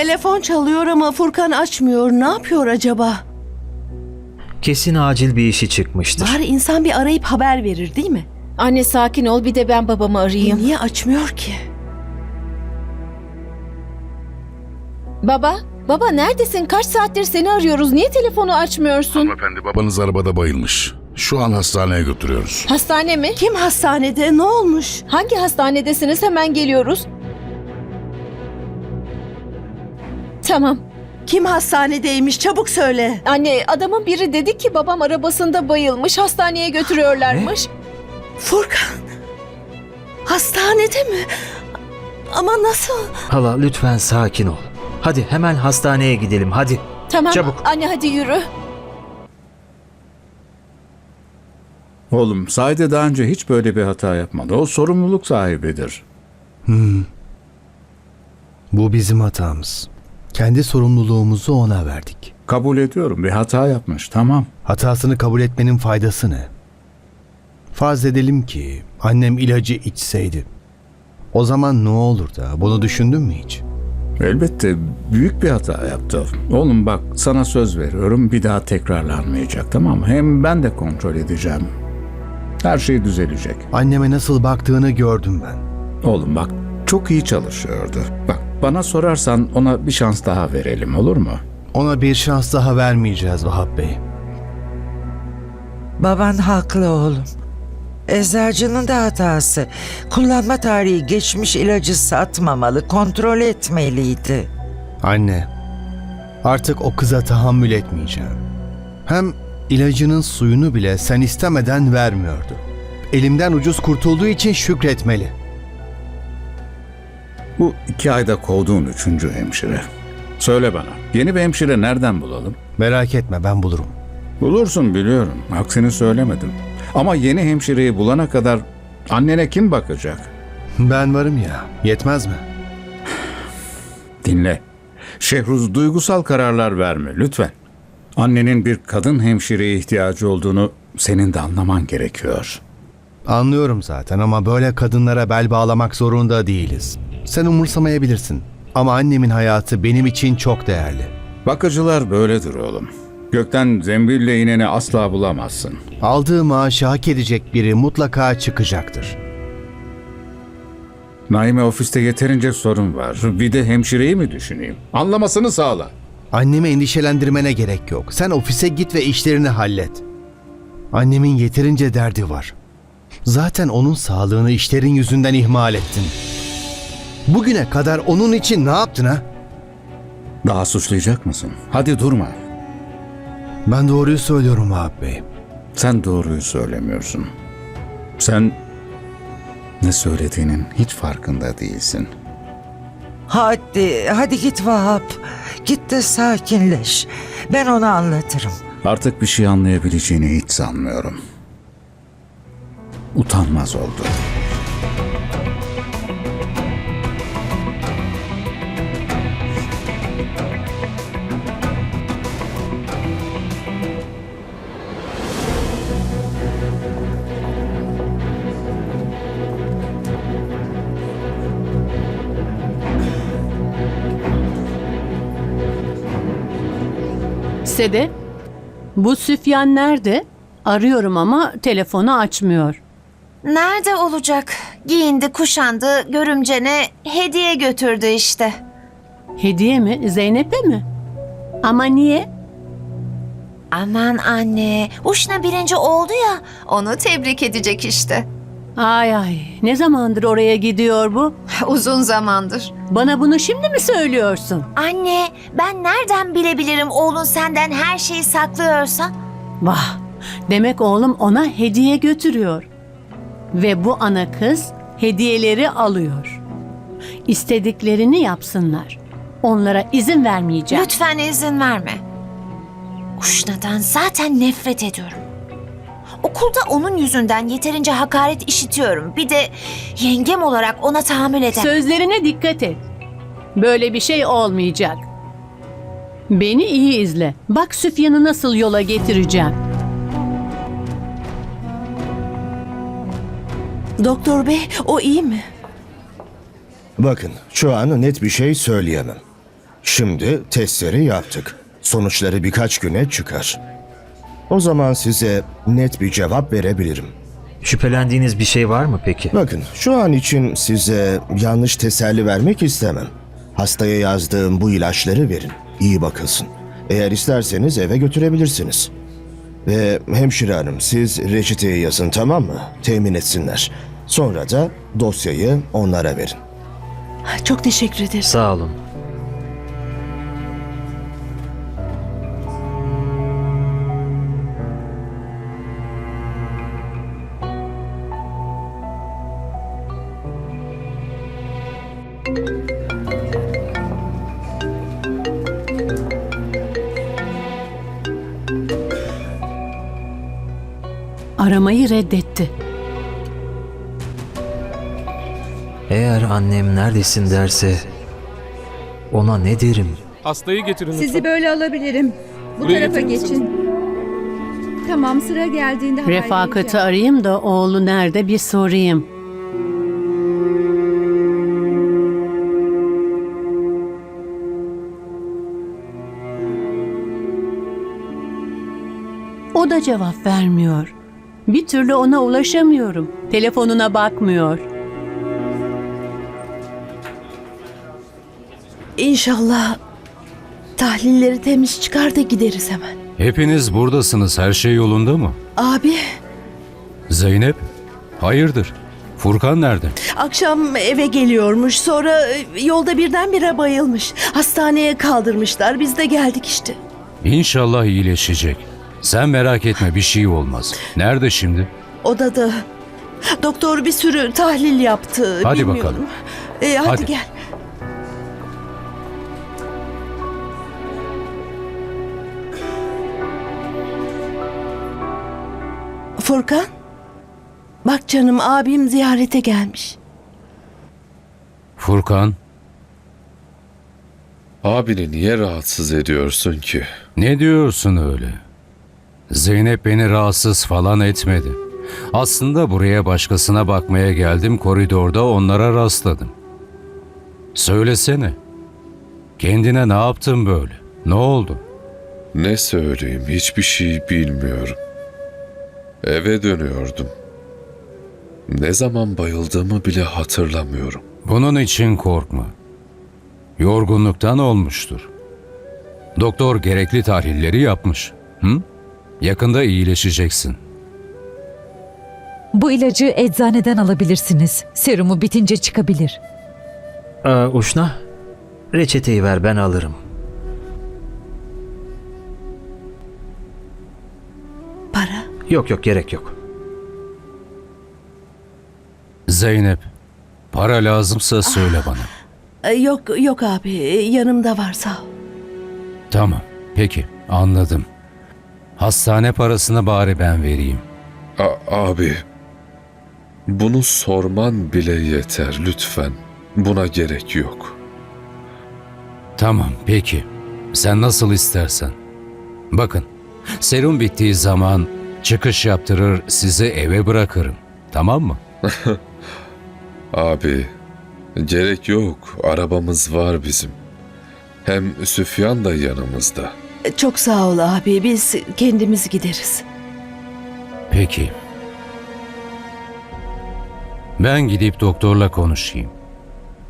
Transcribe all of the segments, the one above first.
Telefon çalıyor ama Furkan açmıyor. Ne yapıyor acaba? Kesin acil bir işi çıkmıştır. Bari insan bir arayıp haber verir değil mi? Anne sakin ol bir de ben babamı E arayayım. niye açmıyor ki? Baba, baba neredesin? Kaç saattir seni arıyoruz. Niye telefonu açmıyorsun? Hanımefendi babanız arabada bayılmış. Şu an hastaneye götürüyoruz. Hastane mi? Kim hastanede? Ne olmuş? Hangi hastanedesiniz? Hemen geliyoruz. Tamam. Kim hastanedeymiş? Çabuk söyle. Anne adamın biri dedi ki babam arabasında bayılmış. Hastaneye götürüyorlarmış. Furkan. Hastanede mi? Ama nasıl? Hala lütfen sakin ol. Hadi hemen hastaneye gidelim hadi. Tamam. Çabuk. Anne hadi yürü. Oğlum Saide daha önce hiç böyle bir hata yapmadı. O sorumluluk sahibidir. Bu bizim hatamız. Kendi sorumluluğumuzu ona verdik. Kabul ediyorum bir hata yapmış tamam. Hatasını kabul etmenin faydası ne? Farz edelim ki annem ilacı içseydi. O zaman ne olur da bunu düşündün mü hiç? Elbette büyük bir hata yaptı. Oğlum bak sana söz veriyorum bir daha tekrarlanmayacak tamam mı? Hem ben de kontrol edeceğim. Her şey düzelecek. Anneme nasıl baktığını gördüm ben. Oğlum bak çok iyi çalışıyordu. Bak bana sorarsan ona bir şans daha verelim olur mu? Ona bir şans daha vermeyeceğiz Vahap Bey. Baban haklı oğlum. Eczacının da hatası. Kullanma tarihi geçmiş ilacı satmamalı, kontrol etmeliydi. Anne, artık o kıza tahammül etmeyeceğim. Hem ilacının suyunu bile sen istemeden vermiyordu. Elimden ucuz kurtulduğu için şükretmeli. Bu iki ayda kovduğun üçüncü hemşire. Söyle bana yeni bir hemşire nereden bulalım? Merak etme ben bulurum. Bulursun biliyorum. Aksini söylemedim. Ama yeni hemşireyi bulana kadar annene kim bakacak? Ben varım ya, yetmez mi? Dinle. Şehruz duygusal kararlar verme lütfen. Annenin bir kadın hemşireye ihtiyacı olduğunu senin de anlaman gerekiyor. Anlıyorum zaten ama böyle kadınlara bel bağlamak zorunda değiliz. Sen umursamayabilirsin. Ama annemin hayatı benim için çok değerli. Bakıcılar böyledir oğlum. Gökten zembille ineni asla bulamazsın. Aldığı maaşı hak edecek biri mutlaka çıkacaktır. Naime ofiste yeterince sorun var. Bir de hemşireyi mi düşüneyim? Anlamasını sağla. Annemi endişelendirmene gerek yok. Sen ofise git ve işlerini hallet. Annemin yeterince derdi var. Zaten onun sağlığını işlerin yüzünden ihmal ettin. Bugüne kadar onun için ne yaptın ha? Daha suçlayacak mısın? Hadi durma. Ben doğruyu söylüyorum Vahap Bey. Sen doğruyu söylemiyorsun. Sen ne söylediğinin hiç farkında değilsin. Hadi, hadi git Vahap. Git de sakinleş. Ben ona anlatırım. Artık bir şey anlayabileceğini hiç sanmıyorum. Utanmaz oldu. Sede, bu Süfyan nerede? Arıyorum ama telefonu açmıyor. Nerede olacak? Giyindi, kuşandı, görümcene hediye götürdü işte. Hediye mi? Zeynep'e mi? Ama niye? Aman anne, Uşna birinci oldu ya, onu tebrik edecek işte. Ay ay, ne zamandır oraya gidiyor bu? Uzun zamandır. Bana bunu şimdi mi söylüyorsun? Anne, ben nereden bilebilirim oğlun senden her şeyi saklıyorsa? Vah, demek oğlum ona hediye götürüyor. Ve bu ana kız hediyeleri alıyor. İstediklerini yapsınlar. Onlara izin vermeyeceğim. Lütfen izin verme. Uşna'dan zaten nefret ediyorum. Okulda onun yüzünden yeterince hakaret işitiyorum. Bir de yengem olarak ona tahammül edemem. Sözlerine dikkat et. Böyle bir şey olmayacak. Beni iyi izle. Bak Süfyan'ı nasıl yola getireceğim. Doktor bey o iyi mi? Bakın şu an net bir şey söyleyemem. Şimdi testleri yaptık. Sonuçları birkaç güne çıkar. O zaman size net bir cevap verebilirim. Şüphelendiğiniz bir şey var mı peki? Bakın şu an için size yanlış teselli vermek istemem. Hastaya yazdığım bu ilaçları verin. İyi bakılsın. Eğer isterseniz eve götürebilirsiniz. Ve hemşire hanım siz reçeteyi yazın tamam mı? Temin etsinler. Sonra da dosyayı onlara verin. Çok teşekkür ederim. Sağ olun. Aramayı reddetti. Eğer annem neredesin derse ona ne derim? Hastayı getirin lütfen. Sizi böyle alabilirim. Bu Buraya tarafa getirir geçin. Tamam sıra geldiğinde haber Refakat'i vereceğim. arayayım da oğlu nerede bir sorayım. O da cevap vermiyor. Bir türlü ona ulaşamıyorum. Telefonuna bakmıyor. İnşallah tahlilleri temiz çıkar da gideriz hemen. Hepiniz buradasınız. Her şey yolunda mı? Abi Zeynep? Hayırdır? Furkan nerede? akşam eve geliyormuş sonra e, yolda birdenbire bayılmış. Hastaneye kaldırmışlar biz de geldik işte. İnşallah iyileşecek. Sen merak etme bir şey olmaz. Nerede şimdi? Odada doktor bir sürü tahlil yaptı. Hadi bilmiyorum. bakalım. E, hadi, Hadi. gel. Furkan. Bak canım abim ziyarete gelmiş. Furkan? Abini niye rahatsız ediyorsun ki? Ne diyorsun öyle? Zeynep beni rahatsız falan etmedi. Aslında buraya başkasına bakmaya geldim koridorda onlara rastladım. Söylesene. Kendine ne yaptın böyle? Ne oldu? Ne söyleyeyim hiçbir şey bilmiyorum. Eve dönüyordum. Ne zaman bayıldığımı bile hatırlamıyorum. Bunun için korkma. Yorgunluktan olmuştur. Doktor gerekli tahlilleri yapmış. Hı? Yakında iyileşeceksin. Bu ilacı eczaneden alabilirsiniz. Serumu bitince çıkabilir. Aa, Uşna, reçeteyi ver ben alırım. Para. Yok yok gerek yok. Zeynep, para lazımsa söyle bana. E, Yok yok abi yanımda var sağ ol. Tamam, peki, anladım. Hastane parasını bari ben vereyim. A- abi, bunu sorman bile yeter lütfen. Buna gerek yok. Tamam, peki. Sen nasıl istersen. Bakın, serum bittiği zaman çıkış yaptırır sizi eve bırakırım. Tamam mı? Abi, gerek yok. Arabamız var bizim. Hem Süfyan da yanımızda. Çok sağ ol abi biz kendimiz gideriz. Peki. Ben gidip doktorla konuşayım.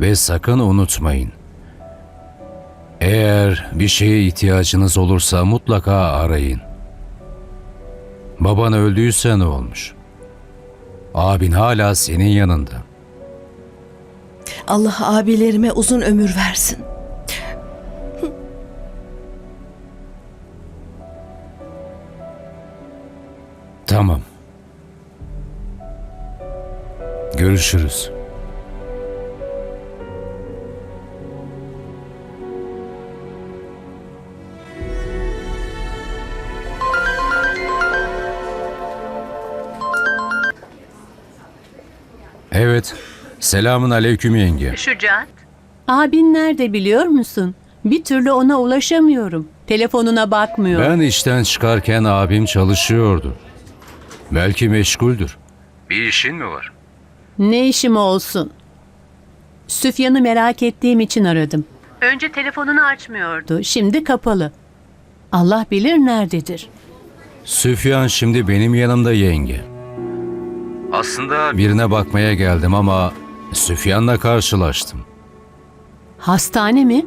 Ve sakın unutmayın. Eğer bir şeye ihtiyacınız olursa mutlaka arayın. Baban öldüyse ne olmuş? Abin hala senin yanında. Allah abilerime uzun ömür versin. Tamam. Görüşürüz. Evet. Selamun aleyküm yenge. Şucat. Abin nerede biliyor musun? Bir türlü ona ulaşamıyorum. Telefonuna bakmıyor. Ben işten çıkarken abim çalışıyordu. Belki meşguldür. Bir işin mi var? Ne işim olsun? Süfyan'ı merak ettiğim için aradım. Önce telefonunu açmıyordu. Şimdi kapalı. Allah bilir nerededir. Süfyan şimdi benim yanımda yenge. Aslında birine bakmaya geldim ama Süfyan'la karşılaştım. Hastane mi?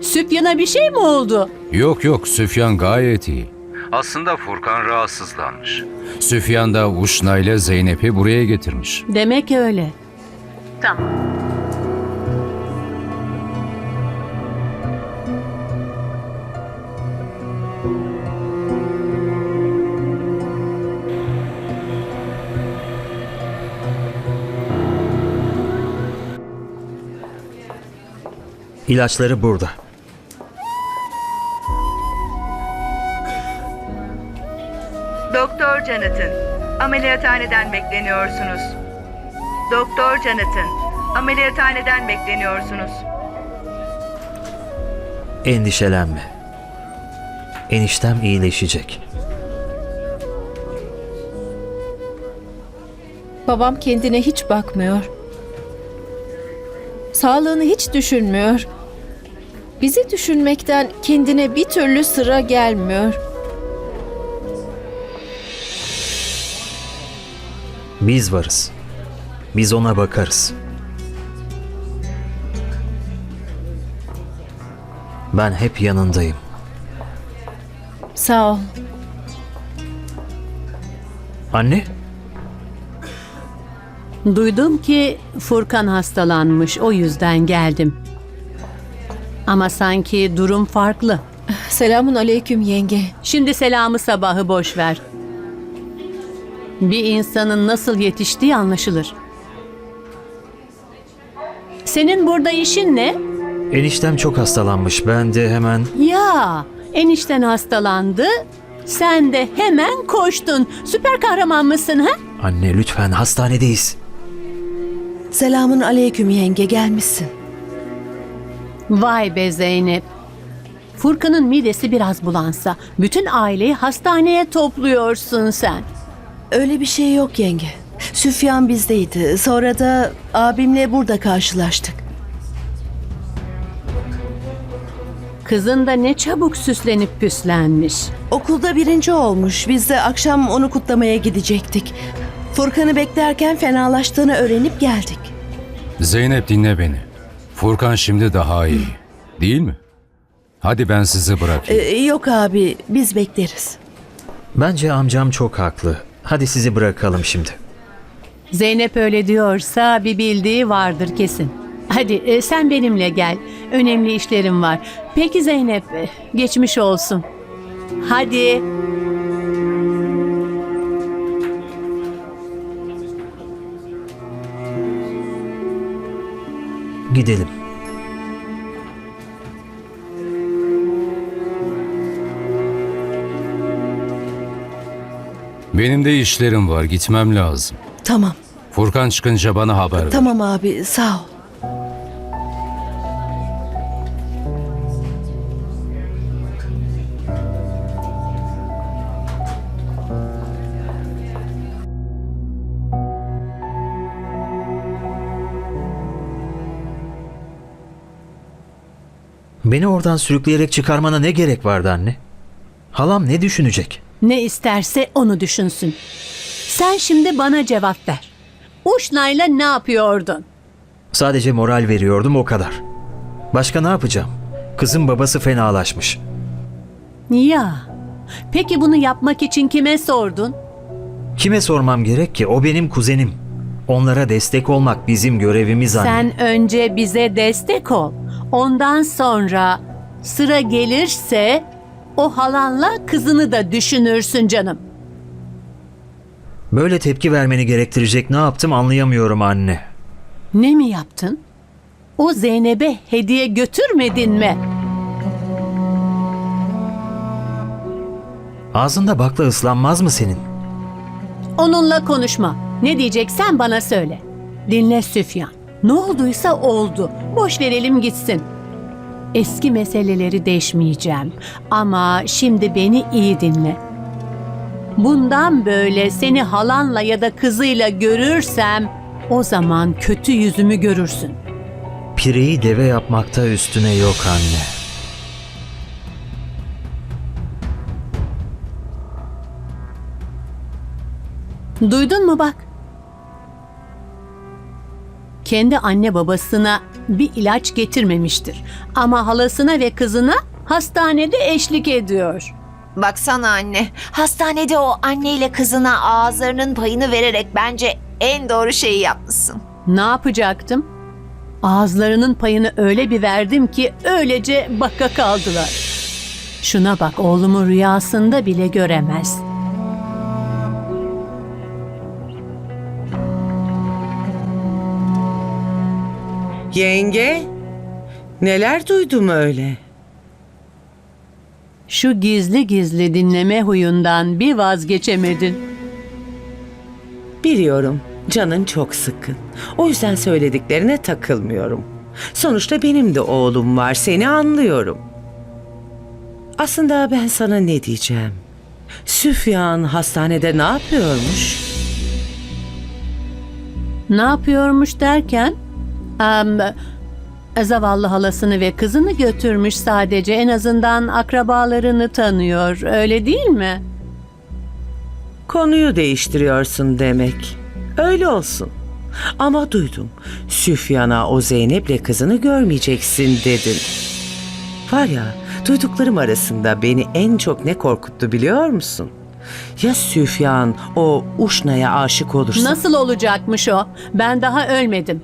Süfyan'a bir şey mi oldu? Yok yok Süfyan gayet iyi. Aslında Furkan rahatsızlanmış. Süfyan da Uşna ile Zeynep'i buraya getirmiş. Demek öyle. Tamam. İlaçları burada. Doktor Jonathan, ameliyathaneden bekleniyorsunuz. Doktor Jonathan, ameliyathaneden bekleniyorsunuz. Endişelenme. Eniştem iyileşecek. Babam kendine hiç bakmıyor. Sağlığını hiç düşünmüyor. Bizi düşünmekten kendine bir türlü sıra gelmiyor. Biz varız. Biz ona bakarız. Ben hep yanındayım. Sağ ol. Anne, Duydum ki Furkan hastalanmış. O yüzden geldim. Ama sanki durum farklı. Selamun aleyküm yenge. Şimdi selamı sabahı boş ver. Bir insanın nasıl yetiştiği anlaşılır. Senin burada işin ne? eniştem çok hastalanmış. Ben de hemen Ya, enişten hastalandı. Sen de hemen koştun. Süper kahraman mısın ha? Anne lütfen hastanedeyiz. Selamun aleyküm yenge gelmişsin. Vay be Zeynep. Furkan'ın midesi biraz bulansa bütün aileyi hastaneye topluyorsun sen. Öyle bir şey yok yenge. Süfyan bizdeydi. Sonra da abimle burada karşılaştık. Kızın da ne çabuk süslenip püslenmiş. Okulda birinci olmuş. Biz de akşam onu kutlamaya gidecektik. Furkan'ı beklerken fenalaştığını öğrenip geldik. Zeynep dinle beni. Furkan şimdi daha iyi. Değil mi? Hadi ben sizi bırakayım. Ee, yok abi biz bekleriz. Bence amcam çok haklı. Hadi sizi bırakalım şimdi. Zeynep öyle diyorsa bir bildiği vardır kesin. Hadi e, sen benimle gel. Önemli işlerim var. Peki Zeynep, e, geçmiş olsun. Hadi. Gidelim. Benim de işlerim var. Gitmem lazım. Tamam. Furkan çıkınca bana haber ver. Tamam abi sağ ol. Beni oradan sürükleyerek çıkarmana ne gerek vardı anne? Halam ne düşünecek? Ne isterse onu düşünsün. Sen şimdi bana cevap ver. Uşna'yla ne yapıyordun? Sadece moral veriyordum o kadar. Başka ne yapacağım? Kızın babası fenalaşmış. Ya. Peki bunu yapmak için kime sordun? Kime sormam gerek ki? O benim kuzenim. Onlara destek olmak bizim görevimiz anne. Sen önce bize destek ol. Ondan sonra sıra gelirse o halanla kızını da düşünürsün canım. Böyle tepki vermeni gerektirecek ne yaptım anlayamıyorum anne. Ne mi yaptın? O Zeynep'e hediye götürmedin mi? Ağzında bakla ıslanmaz mı senin? Onunla konuşma. Ne diyeceksen bana söyle. Dinle Süfyan. Ne olduysa oldu. Boş verelim gitsin. Eski meseleleri değişmeyeceğim. Ama şimdi beni iyi dinle. Bundan böyle seni halanla ya da kızıyla görürsem o zaman kötü yüzümü görürsün. pireyi deve yapmakta üstüne yok anne. Duydun mu bak? Kendi anne babasına bir ilaç getirmemiştir. Ama halasına ve kızına hastanede eşlik ediyor. Baksana anne. Hastanede o anneyle kızına ağızlarının payını vererek bence en doğru şeyi yapmışsın. Ne yapacaktım? Ağızlarının payını öyle bir verdim ki öylece baka kaldılar. Şuna bak oğlumu rüyasında bile göremez. Yenge, neler duydum öyle? Şu gizli gizli dinleme huyundan bir vazgeçemedin. Biliyorum, canın çok sıkın. O yüzden söylediklerine takılmıyorum. Sonuçta benim de oğlum var, seni anlıyorum. Aslında ben sana ne diyeceğim? Süfyan hastanede ne yapıyormuş? Ne yapıyormuş derken? Em, zavallı halasını ve kızını götürmüş sadece. En azından akrabalarını tanıyor. Öyle değil mi? Konuyu değiştiriyorsun demek. Öyle olsun. Ama duydum. Süfyan'a o Zeynep'le kızını görmeyeceksin dedin. Var ya, duyduklarım arasında beni en çok ne korkuttu biliyor musun? Ya Süfyan o Uşna'ya aşık olursa? Nasıl olacakmış o? Ben daha ölmedim.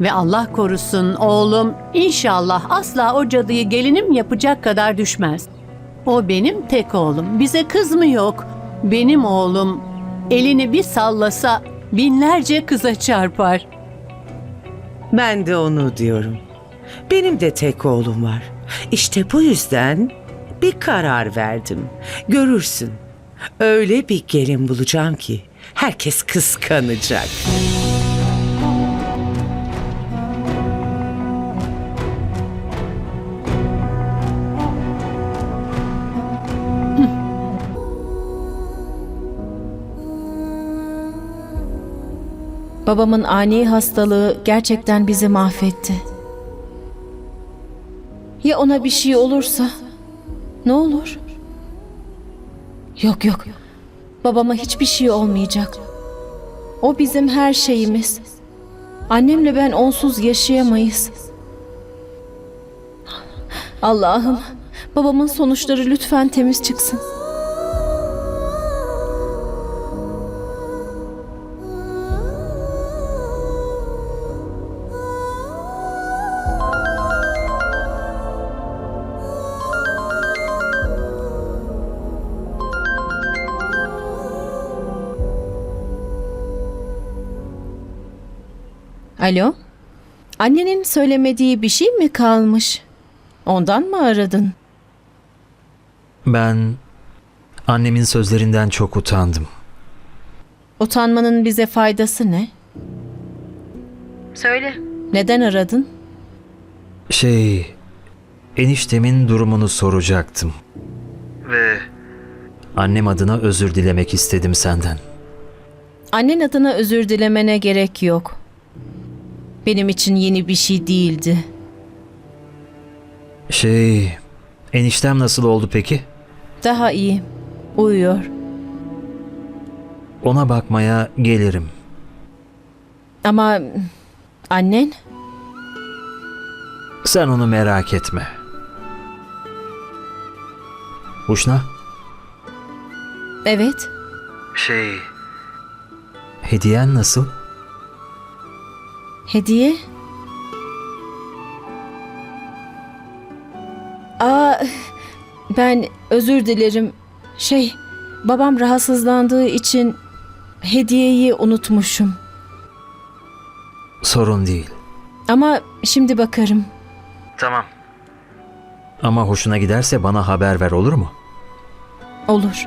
Ve Allah korusun oğlum inşallah asla o cadıyı gelinim yapacak kadar düşmez. O benim tek oğlum. Bize kız mı yok? Benim oğlum elini bir sallasa binlerce kıza çarpar. Ben de onu diyorum. Benim de tek oğlum var. İşte bu yüzden bir karar verdim. Görürsün. Öyle bir gelin bulacağım ki herkes kıskanacak. Babamın ani hastalığı gerçekten bizi mahvetti. Ya ona bir şey olursa? Ne olur? Yok yok. Babama hiçbir şey olmayacak. O bizim her şeyimiz. Annemle ben onsuz yaşayamayız. Allah'ım, babamın sonuçları lütfen temiz çıksın. Alo? Annenin söylemediği bir şey mi kalmış? Ondan mı aradın? Ben annemin sözlerinden çok utandım. Utanmanın bize faydası ne? Söyle. Neden aradın? Şey, eniştemin durumunu soracaktım. Ve annem adına özür dilemek istedim senden. Annen adına özür dilemene gerek yok. Benim için yeni bir şey değildi. Şey, eniştem nasıl oldu peki? Daha iyi. Uyuyor. Ona bakmaya gelirim. Ama annen? Sen onu merak etme. Uşna? Evet. Şey... Hediyen nasıl? Hediye? Aa, ben özür dilerim. Şey, babam rahatsızlandığı için hediyeyi unutmuşum. Sorun değil. Ama şimdi bakarım. Tamam. Ama hoşuna giderse bana haber ver olur mu? Olur.